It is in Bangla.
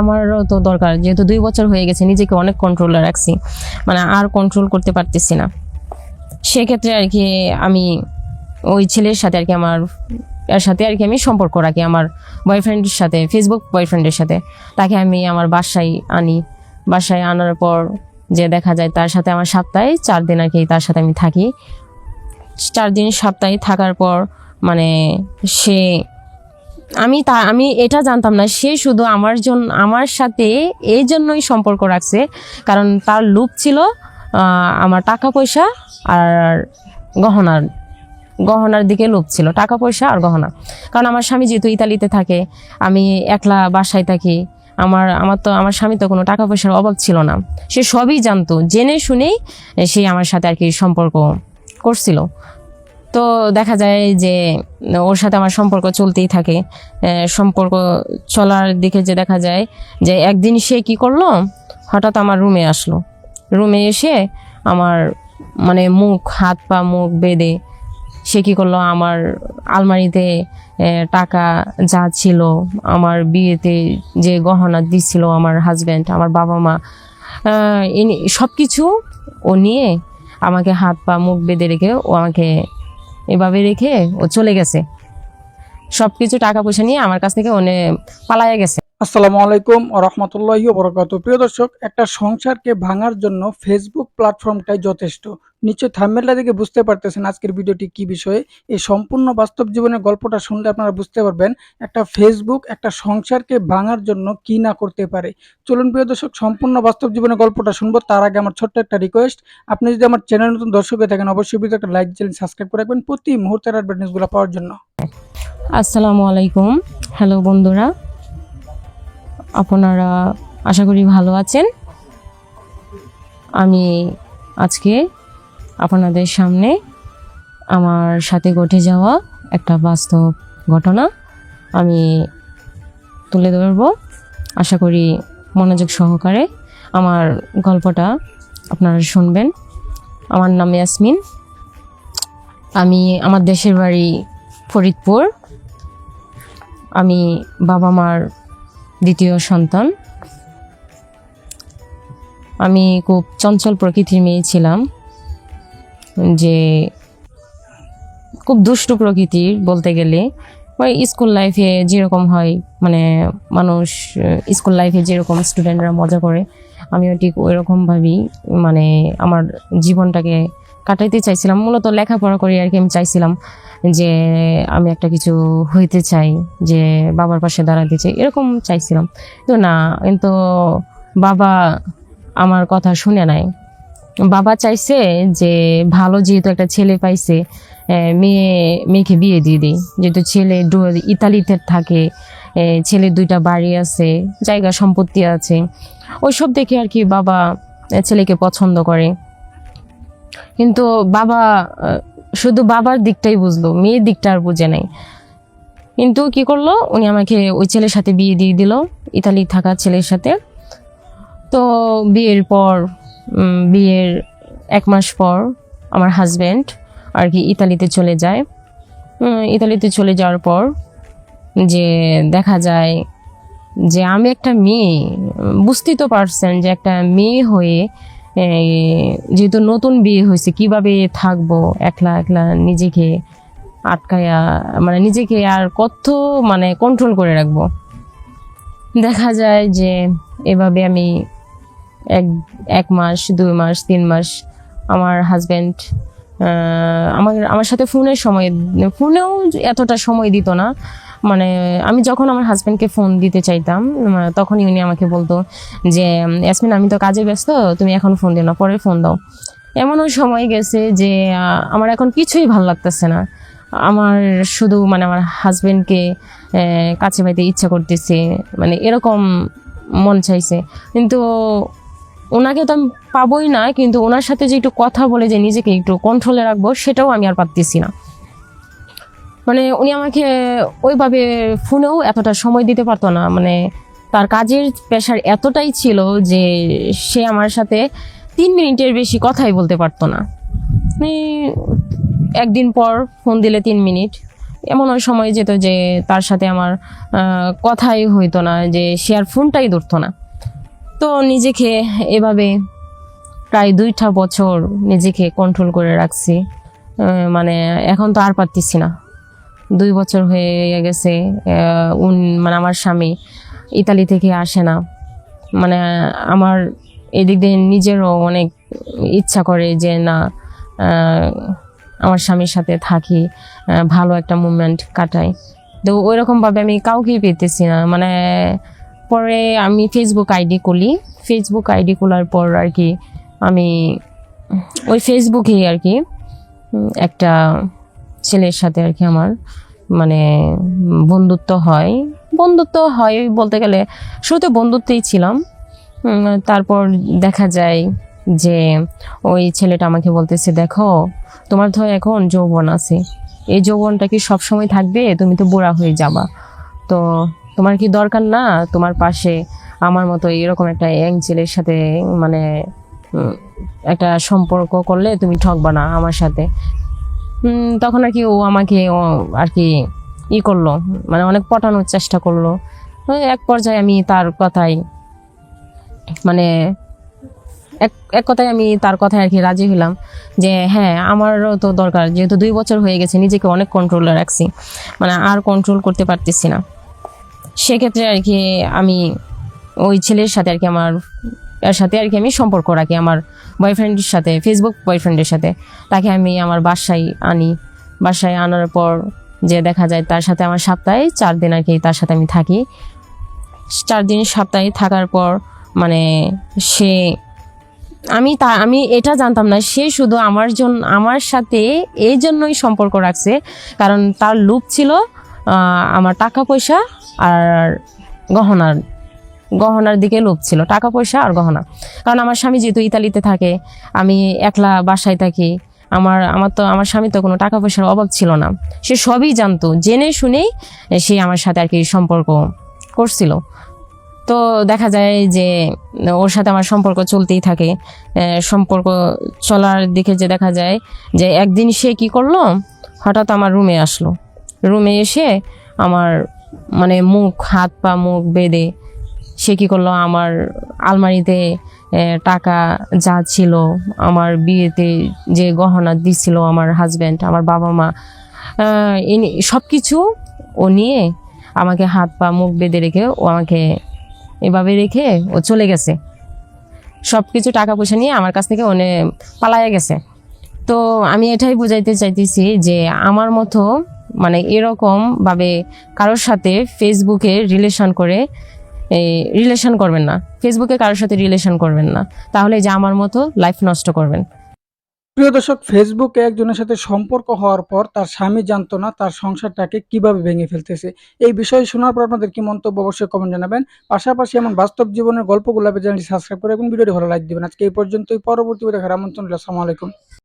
আমারও তো দরকার, যেহেতু দুই বছর হয়ে গেছে, নিজেকে অনেক কন্ট্রোলে রাখছি। মানে আর কন্ট্রোল করতে পারতেছি না। সেক্ষেত্রে আর কি আমি ওই ছেলের সাথে আর কি আমার, এর সাথে আর কি আমি সম্পর্ক রাখি, আমার বয়ফ্রেন্ডের সাথে ফেসবুক বয়ফ্রেন্ডের সাথে। তাকে আমি আমার বাসায় আনি। বাসায় আনার পর যে দেখা যায় তার সাথে আমার সপ্তাহে চার দিন আর কি তার সাথে আমি থাকি। চার দিন সপ্তাহে থাকার পর মানে সে আমি তা, আমি এটা জানতাম না। সে শুধু আমার জন্য আমার সাথে এই জন্যই সম্পর্ক রাখছে। কারণ তার লুপ ছিল আমার টাকা পয়সা আর গহনার গহনার দিকে লোভ ছিল, টাকা পয়সা আর গহনা। কারণ আমার স্বামী যেহেতু ইতালিতে থাকে, আমি একলা বাসায় থাকি, আমার আমার তো, আমার স্বামী তো কোনো টাকা পয়সার অভাব ছিল না। সে সবই জানতো। জেনে শুনেই সে আমার সাথে আর কি সম্পর্ক করছিল। তো দেখা যায় যে, ওর সাথে আমার সম্পর্ক চলতেই থাকে। সম্পর্ক চলার দিকে যে দেখা যায় যে, একদিন সে কি করল? হঠাৎ আমার রুমে আসলো। রুমে এসে আমার মানে মুখ, হাত, পা, মুখ বেঁধে সে কি করল? আমার আলমারিতে টাকা যা ছিল, আমার বিয়েতে যে গহনা দিচ্ছিল আমার হাজব্যান্ড আমার বাবা মা সব কিছু ও নিয়ে আমাকে হাত, পা, মুখ বেঁধে রেখে ও আমাকে এভাবে রেখে ও চলে গেছে। সব কিছু টাকা পয়সা নিয়ে আমার কাছ থেকে অনেক পালাইয়া গেছে। আসসালামু আলাইকুম রহমতুল্লাহি বরকাত প্রিয় দর্শক, একটা সংসারকে ভাঙার জন্য ফেসবুক প্ল্যাটফর্মটাই যথেষ্ট। নিশ্চয় থাম্বেলটা দেখে বুঝতে পারতেছেন আজকের ভিডিওটি কি বিষয়ে। এই সম্পূর্ণ বাস্তব জীবনের গল্পটা শুনলে আপনারা বুঝতে পারবেন একটা ফেসবুক একটা সংসারকে ভাঙার জন্য কি না করতে পারে। চলুন প্রিয় দর্শক, সম্পূর্ণ বাস্তব জীবনের গল্পটা শুনব। তার আগে আমার ছোট্ট একটা রিকোয়েস্ট আপনি যদি আমার চ্যানেল নতুন দর্শক হয়ে থাকেন, অবশ্যই ভিডিও একটা লাইক চ্যানেল সাবস্ক্রাইব করে রাখবেন। প্রতি মুহূর্তের অ্যাডভার্টাইজগুলো পাওয়ার জন্য। আসসালামু আলাইকুম। হ্যালো বন্ধুরা। আপনারা আশা করি ভালো আছেন। আমি আজকে আপনাদের সামনে আমার সাথে ঘটে যাওয়া একটা বাস্তব ঘটনা আমি তুলে ধরব। আশা করি মনোযোগ সহকারে আমার গল্পটা আপনারা শুনবেন। আমার নাম ইয়াসমিন। আমি আমার দেশের বাড়ি ফরিদপুর। আমি বাবা মার দ্বিতীয় সন্তান। আমি খুব চঞ্চল প্রকৃতির মেয়ে ছিলাম, যে খুব দুষ্টু প্রকৃতির বলতে গেলে। ওই স্কুল লাইফে যেরকম হয় মানে মানুষ স্কুল লাইফে যেরকম স্টুডেন্টরা মজা করে, আমিও ঠিক ওই রকমভাবেই মানে আমার জীবনটাকে কাটাইতে চাইছিলাম। মূলত লেখাপড়া করে আর কি আমি চাইছিলাম যে আমি একটা কিছু হইতে চাই, যে বাবার পাশে দাঁড়াতে চাই, এরকম চাইছিলাম। তো না, কিন্তু বাবা আমার কথা শুনে নাই। বাবা চাইছে যে ভালো যেহেতু একটা ছেলে পাইছে মেয়ে, মেয়েকে বিয়ে দিয়ে দিই। যেহেতু ছেলে ইতালিতে থাকে ছেলে দুইটা বাড়ি আছে, জায়গা সম্পত্তি আছে। ওইসব দেখে আর কি বাবা ছেলেকে পছন্দ করে। কিন্তু বাবা শুধু বাবার দিকটাই বুঝলো, মেয়ের দিকটা আর বুঝে নাই। কিন্তু কি করল? উনি আমাকে ওই ছেলের সাথে বিয়ে দিয়ে দিল, ইতালি থাকা ছেলের সাথে। তো বিয়ের পর বিয়ের এক মাস পর আমার হাজব্যান্ড আর কি ইতালিতে চলে যায়। ইতালিতে চলে যাওয়ার পর যে দেখা যায় যে আমি একটা মেয়ে বুঝতেই তো পারছেন যে একটা মেয়ে হয়ে যেহেতু নতুন বিয়ে হয়েছে, কীভাবে থাকব? একলা একলা নিজেকে আটকায়া মানে নিজেকে আর কত মানে কন্ট্রোল করে রাখব? দেখা যায় যে এভাবে আমি এক এক মাস, দুই মাস, তিন মাস আমার হাজব্যান্ড আমার আমার সাথে ফোনের সময় ফোনেও এতটা সময় দিত না। মানে আমি যখন আমার হাজব্যান্ডকে ফোন দিতে চাইতাম তখনই উনি আমাকে বলতো যে ইয়াসমিন আমি তো কাজে ব্যস্ত, তুমি এখন ফোন দিও না, পরে ফোন দাও। এমনও সময় গেছে যে আমার এখন কিছুই ভালো লাগতেছে না। আমার শুধু মানে আমার হাজব্যান্ডকে কাছে পাইতে ইচ্ছা করতেছে মানে এরকম মন চাইছে। কিন্তু ওনাকে তো আমি পাবোই না, কিন্তু ওনার সাথে যে একটু কথা বলে যে নিজেকে একটু কন্ট্রোলে রাখব, সেটাও আমি আর পারতেছি না। মানে উনি আমাকে ওইভাবে ফোনেও এতটা সময় দিতে পারতো না। মানে তার কাজের প্রেশার এতটাই ছিল যে সে আমার সাথে তিন মিনিটের বেশি কথাই বলতে পারতো না। মানে একদিন পর ফোন দিলে তিন মিনিট। এমন ওই সময় যেত যে তার সাথে আমার কথাই হইতো না, যে সে আর ফোনটাই ধরতো না। তো নিজেকে এভাবে প্রায় দুইটা বছর নিজেকে কন্ট্রোল করে রাখছি। মানে এখন তো আর পারতেছি না। দুই বছর হয়ে গেছে উন- মানে আমার স্বামী ইতালি থেকে আসে না। মানে আমার এদিক দিয়ে নিজেরও অনেক ইচ্ছা করে যে না আমার স্বামীর সাথে থাকি ভালো একটা মুভমেন্ট কাটাই। তো ওই রকমভাবে আমি কাউকেই পেতেছি না। মানে পরে আমি ফেসবুক আইডি খুলি। ফেসবুক আইডি খোলার পর আর কি আমি ওই ফেসবুকেই আর কি একটা ছেলের সাথে আর কি আমার মানে বন্ধুত্ব হয়। বন্ধুত্ব হয় বলতে গেলে, শুরুতে বন্ধুত্বেই ছিলাম। তারপর দেখা যায় যে ওই ছেলেটা আমাকে বলতেছে, দেখো, তোমার তো এখন যৌবন আছে। এই যৌবনটা কি সবসময় থাকবে? তুমি তো বুড়া হয়ে যাবা। তো তোমার কি দরকার না? তোমার পাশে আমার মতো এরকম একটা ইয়াং ছেলের সাথে মানে একটা সম্পর্ক করলে তুমি ঠকবা না আমার সাথে। তখন আর কি ও আমাকে আর কি ই করল মানে অনেক পটানোর চেষ্টা করল। এক পর্যায়ে আমি তার কথাই মানে এক এক কথায় আমি তার কথায় আর কি রাজি হলাম যে হ্যাঁ আমারও তো দরকার, যেহেতু দুই বছর হয়ে গেছে, নিজেকে অনেক কন্ট্রোলে রাখছি মানে আর কন্ট্রোল করতে পারতেছি না। সেক্ষেত্রে আর কি আমি ওই ছেলের সাথে আর কি আমার এর সাথে আর কি আমি সম্পর্ক রাখি আমার বয়ফ্রেন্ডের সাথে ফেসবুক বয়ফ্রেন্ডের সাথে। তাকে আমি আমার বাসায় আনি। বাসায় আনার পর যে দেখা যায় তার সাথে আমার সপ্তাহে চার দিন আর কি তার সাথে আমি থাকি। চার দিন সপ্তাহে থাকার পর মানে সে, আমি তা, আমি এটা জানতাম না, সে শুধু আমার জন্য আমার সাথে এই জন্যই সম্পর্ক রাখছে। কারণ তার লুপ ছিল আমার টাকা পয়সা আর গহনার গহনার দিকে লোভ ছিল, টাকা পয়সা আর গহনা। কারণ আমার স্বামী যেহেতু ইতালিতে থাকে, আমি একলা বাসায় থাকি, আমার আমার তো, আমার স্বামী তো কোনো টাকা পয়সার অভাব ছিল না। সে সবই জানতো, জেনে শুনেই সে আমার সাথে আর কি সম্পর্ক করছিল। তো দেখা যায় যে ওর সাথে আমার সম্পর্ক চলতেই থাকে সম্পর্ক চলার দিকে যে দেখা যায় যে একদিন সে কি করল, হঠাৎ আমার রুমে আসলো। রুমে এসে আমার মানে মুখ, হাত, পা, মুখ বেঁধে সে কি করল? আমার আলমারিতে টাকা যা ছিল, আমার বিয়েতে যে গহনা দিছিল আমার হাজব্যান্ড আমার বাবা মা সব কিছু ও নিয়ে আমাকে হাত পা মুখ বেঁধে রেখে ও আমাকে এভাবে রেখে ও চলে গেছে। সব কিছু টাকা পয়সা নিয়ে আমার কাছ থেকে ওনে পালাইয়া গেছে। তো আমি এটাই বুঝাইতে চাইতেছি যে আমার মতো মানে এরকমভাবে কারোর সাথে ফেসবুকে রিলেশন করে রিলেশন করবেন না। ফেসবুকে কারোর সাথে রিলেশন করবেন না। তাহলে এই যে আমার মতো লাইফ নষ্ট করবেন। প্রিয় দর্শক ফেসবুকে একজনের সাথে সম্পর্ক হওয়ার পর তার স্বামী জানতো না তার সংসারটাকে কীভাবে ভেঙে ফেলতেছে। এই বিষয়ে শোনার পর আপনাদের কি মন্তব্য অবশ্যই কমেন্ট জানাবেন। পাশাপাশি এমন বাস্তব জীবনের গল্পগুলো চ্যানেলটি সাবস্ক্রাইব করে এবং ভিডিওটি ভালো লাইক দিবেন। আজকে এই পর্যন্তই। পরবর্তী দেখার আমন্ত্রণ। আসসালামু আলাইকুম।